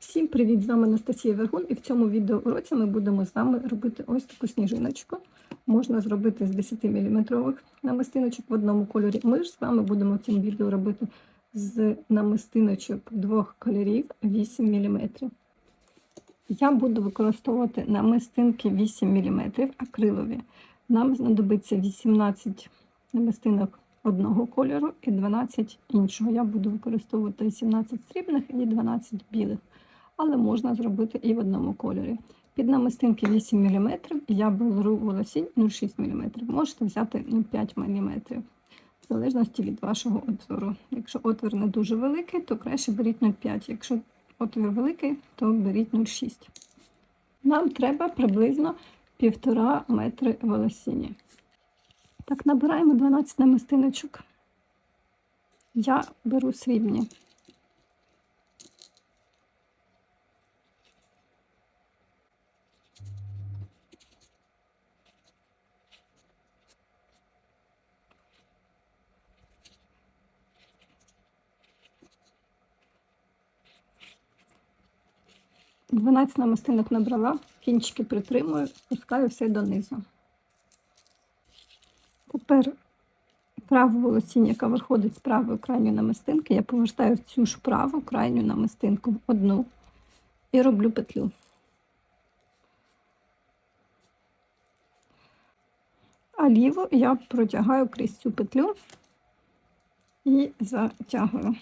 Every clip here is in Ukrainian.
Всім привіт! З вами Анастасія Вергун, і в цьому відеоуроці ми будемо з вами робити ось таку сніжиночку. Можна зробити з 10 мм намистиночок в одному кольорі. Ми ж з вами будемо цьому відео робити з намистиночок двох кольорів 8 мм. Я буду використовувати намистинки 8 мм акрилові. Нам знадобиться 18 намистинок одного кольору і 12 іншого. Я буду використовувати 18 срібних і 12 білих, але можна зробити і в одному кольорі. Під намистинки 8 мм я беру волосінь 0,6 мм. Можете взяти 5 мм, в залежності від вашого отвору. Якщо отвір не дуже великий, то краще беріть 0,5. Якщо отвір великий, то беріть 0,6. Нам треба приблизно 1,5 метри волосіння. Так, набираємо 12 намистиночок. Я беру срібні. Дванадцять намистинок набрала, кінчики притримую, спускаю все донизу. Тепер праву волосінь, яка виходить з правої крайньої намистинки, я повертаю цю ж праву крайню намистинку одну і роблю петлю. А ліву я протягаю крізь цю петлю і затягую.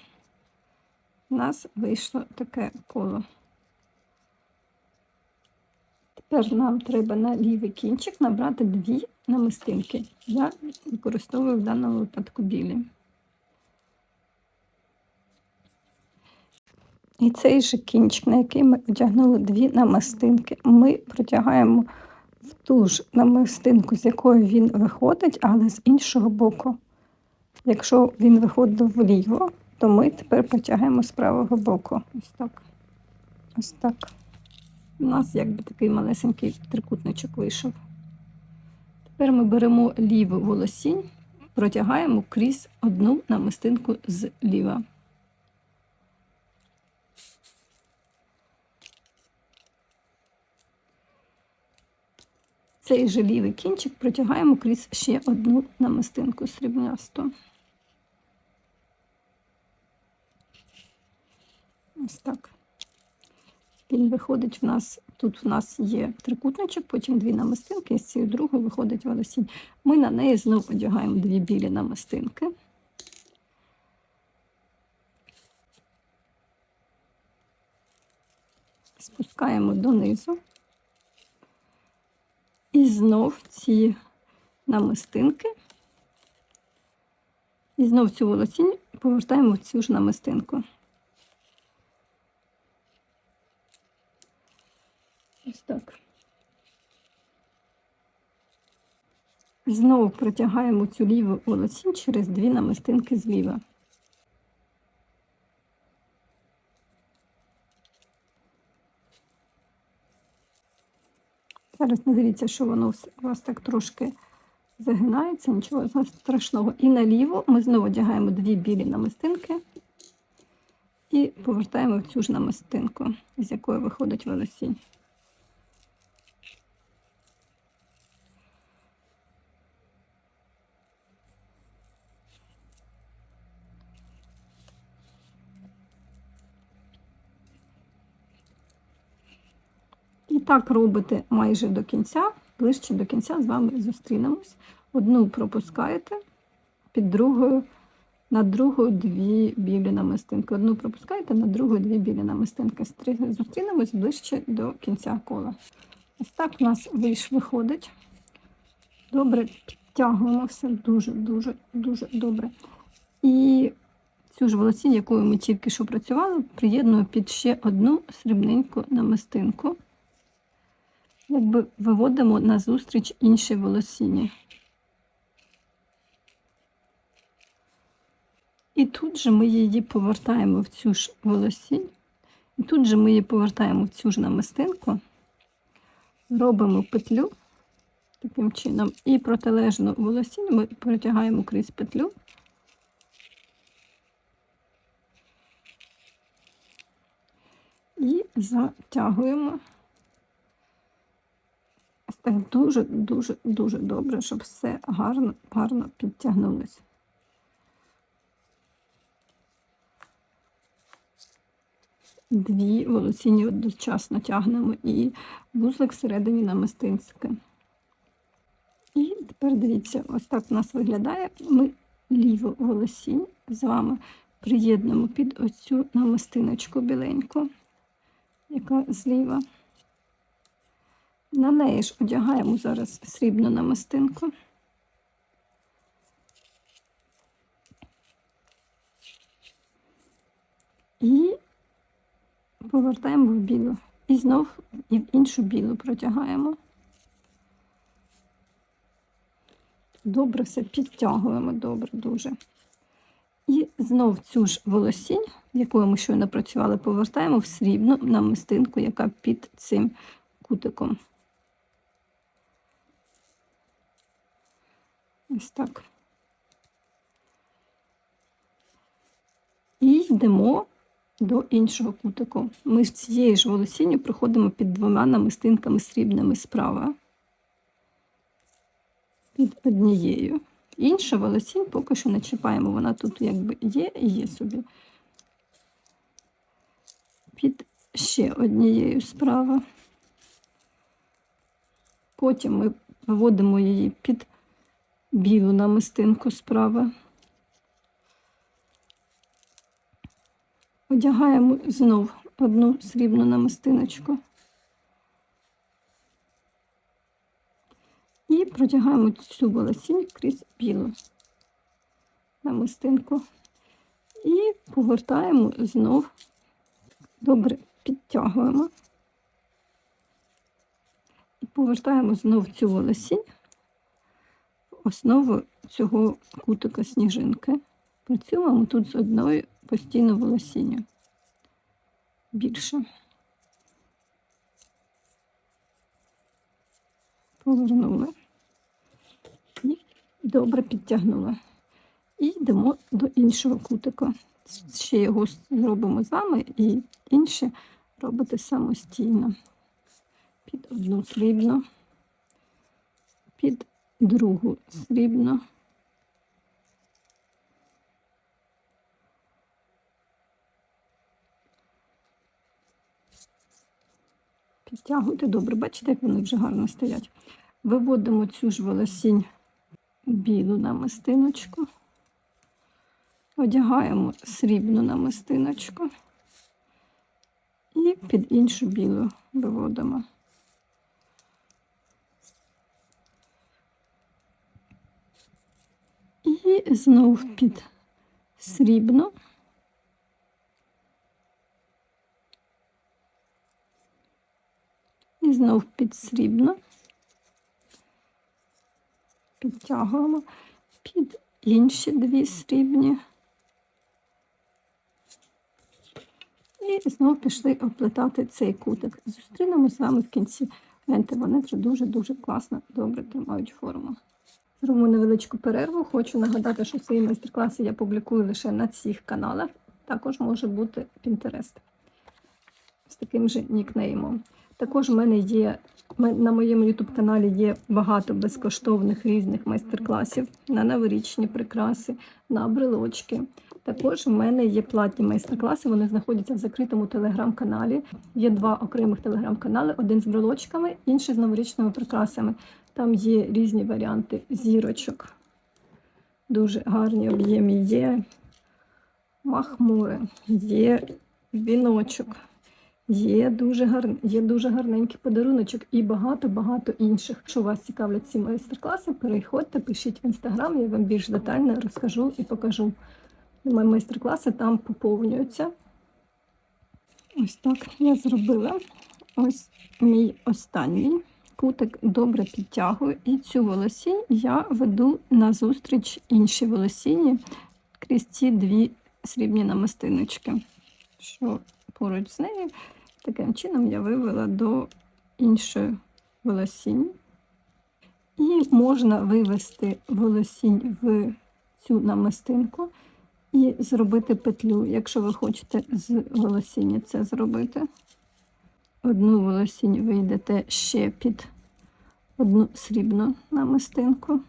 У нас вийшло таке коло. Тепер нам треба на лівий кінчик набрати дві намистинки. Я використовую в даному випадку білі. І цей же кінчик, на який ми одягнули дві намистинки, ми протягаємо в ту ж намистинку, з якої він виходить, але з іншого боку. Якщо він виходив вліво, то ми тепер потягаємо з правого боку. Ось так. Ось так. У нас якби такий малесенький трикутничок вийшов. Тепер ми беремо ліву волосінь, протягаємо крізь одну намистинку зліва. Цей же лівий кінчик протягаємо крізь ще одну намистинку срібнясту. Ось так. Він виходить в нас, тут в нас є трикутничок, потім дві намистинки, і з цією другою виходить волосінь. Ми на неї знову одягаємо дві білі намистинки. Спускаємо донизу. І знов ці намистинки. І знов цю волосінь повертаємо в цю ж намистинку. Ось так. Знову протягаємо цю ліву волосінь через дві намистинки зліва. Зараз не дивіться, що воно у вас так трошки загинається, нічого страшного. І наліво ми знову одягаємо дві білі намистинки і повертаємо в цю ж намистинку, з якої виходить волосінь. Так робите майже до кінця, ближче до кінця з вами зустрінемось. Одну пропускаєте, під другою, над другою дві білі намистинки. Одну пропускаєте, над другою дві білі намистинки. Зустрінемось ближче до кінця кола. Ось так у нас вийш виходить. Добре, підтягуємо все дуже-дуже дуже добре. І цю ж волосінь, якою ми тільки що працювали, приєдную під ще одну срібненьку намистинку якби виводимо на зустріч інші волосіння. І тут же ми її повертаємо в цю ж волосінь, і тут же ми її повертаємо в цю ж намистинку, робимо петлю таким чином, і протилежну волосінь ми протягаємо крізь петлю. і затягуємо. Ось Так дуже, дуже, дуже добре, щоб все гарно, гарно підтягнулося. Дві волосіння одночасно тягнемо і вузлик всередині намистинське. І тепер дивіться, ось так у нас виглядає. Ми ліву волосінь з вами приєднуємо під оцю намистиночку біленьку, яка зліва. На неї ж одягаємо зараз срібну намистинку. І повертаємо в білу. І знов в іншу білу протягаємо. Добре все підтягуємо, добре дуже. І знов цю ж волосінь, якою ми щойно працювали, повертаємо в срібну намистинку, яка під цим кутиком. Ось так. І йдемо до іншого кутику. Ми ж цією ж волосінню проходимо під двома намистинками срібними справа. Під однією. Інша волосінь поки що не чіпаємо, вона тут якби є і є собі. Під ще однією справа. Потім ми виводимо її під білу намистинку справа. Одягаємо знов одну срібну намистиночку. І протягаємо цю волосінь крізь білу намистинку. І повертаємо знов, добре підтягуємо. І повертаємо знов цю волосінь основу цього кутика сніжинки. Працюємо тут з одною постійно волосінню. Більше. Повернули і добре підтягнули. І йдемо до іншого кутика. Ще його зробимо з вами і інше робите самостійно. Під одну срібну, під другу срібну. Підтягуйте добре, бачите, як вони вже гарно стоять. Виводимо цю ж волосінь білу намистиночку, одягаємо срібну намистиночку і під іншу білу виводимо. І знов під срібну. І знов під срібно. Підтягуємо під інші дві срібні. І знову пішли оплетати цей кутик. Зустрінемося з вами в кінці. Гляньте, вони вже дуже-дуже класно, добре тримають форму. Зробимо невеличку перерву. Хочу нагадати, що свої майстер-класи я публікую лише на цих каналах. Також може бути Pinterest з таким же нікнеймом. Також в мене є на моєму YouTube каналі є багато безкоштовних різних майстер-класів на новорічні прикраси, на брелочки. Також в мене є платні майстер-класи, вони знаходяться в закритому телеграм-каналі. Є два окремих телеграм-канали: один з брелочками, інший з новорічними прикрасами. Там є різні варіанти зірочок. Дуже гарні об'ємі є махмури, є віночок. Є дуже гар... є дуже гарненький подаруночок і багато-багато інших. Якщо вас цікавлять ці майстер-класи, переходьте, пишіть в інстаграм, я вам більш детально розкажу і покажу. Мої майстер-класи там поповнюються. Ось так я зробила. Ось мій останній кутик добре підтягую. І цю волосінь я веду на зустріч іншій волосіні крізь ці дві срібні намистиночки, що поруч з нею. Таким чином я вивела до іншої волосінь. І можна вивести волосінь в цю намистинку і зробити петлю, якщо ви хочете з волосіння це зробити. Одну волосінь ви йдете ще під одну срібну намистинку.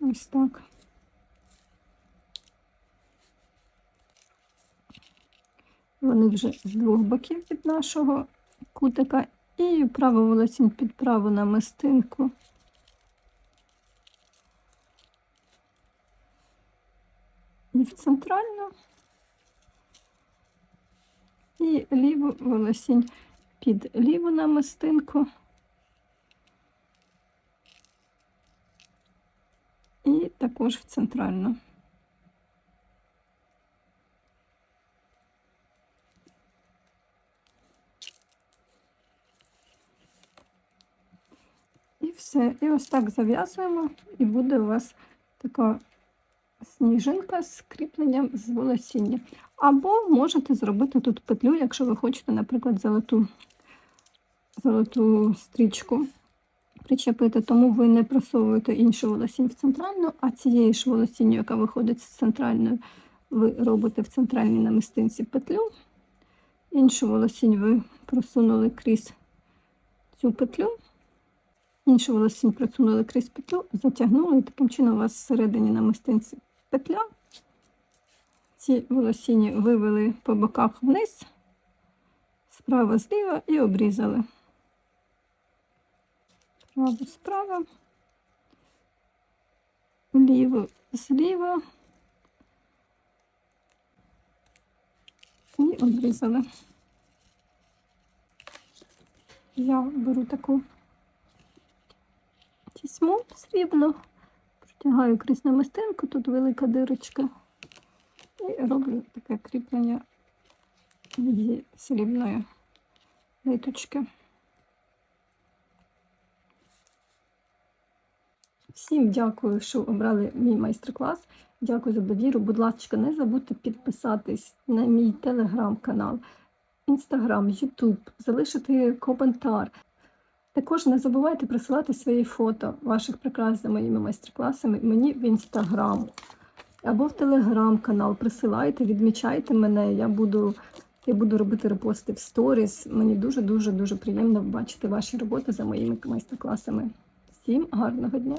Ось так. Вони вже з двох боків від нашого кутика. І праву волосінь під праву намистинку. І в центральну. І ліву волосінь під ліву намистинку. І також в центральну. І все. І ось так зав'язуємо, і буде у вас така сніжинка з кріпленням з волосіння. Або можете зробити тут петлю, якщо ви хочете, наприклад, золоту, золоту стрічку причепити, тому ви не просовуєте іншу волосінь в центральну, а цією ж волосінню, яка виходить з центральної, ви робите в центральній намистинці петлю. Іншу волосінь ви просунули крізь цю петлю. Іншу волосінь просунули крізь петлю, затягнули, і таким чином у вас всередині намистинці петля. Ці волосіні вивели по боках вниз, справа зліва і обрізали. Право справа, ліво зліва і обрізали. Я беру таку тісьму срібну, протягаю крізь намистинку, тут велика дирочка, і роблю таке кріплення зі срібної ниточки. Всім дякую, що обрали мій майстер-клас. Дякую за довіру. Будь ласка, не забудьте підписатись на мій телеграм-канал, інстаграм, ютуб, залишити коментар. Також не забувайте присилати свої фото ваших прикрас за моїми майстер-класами мені в інстаграм або в телеграм-канал. Присилайте, відмічайте мене. Я буду, я буду робити репости в сторіс. Мені дуже дуже дуже приємно бачити ваші роботи за моїми майстер-класами. Всім гарного дня!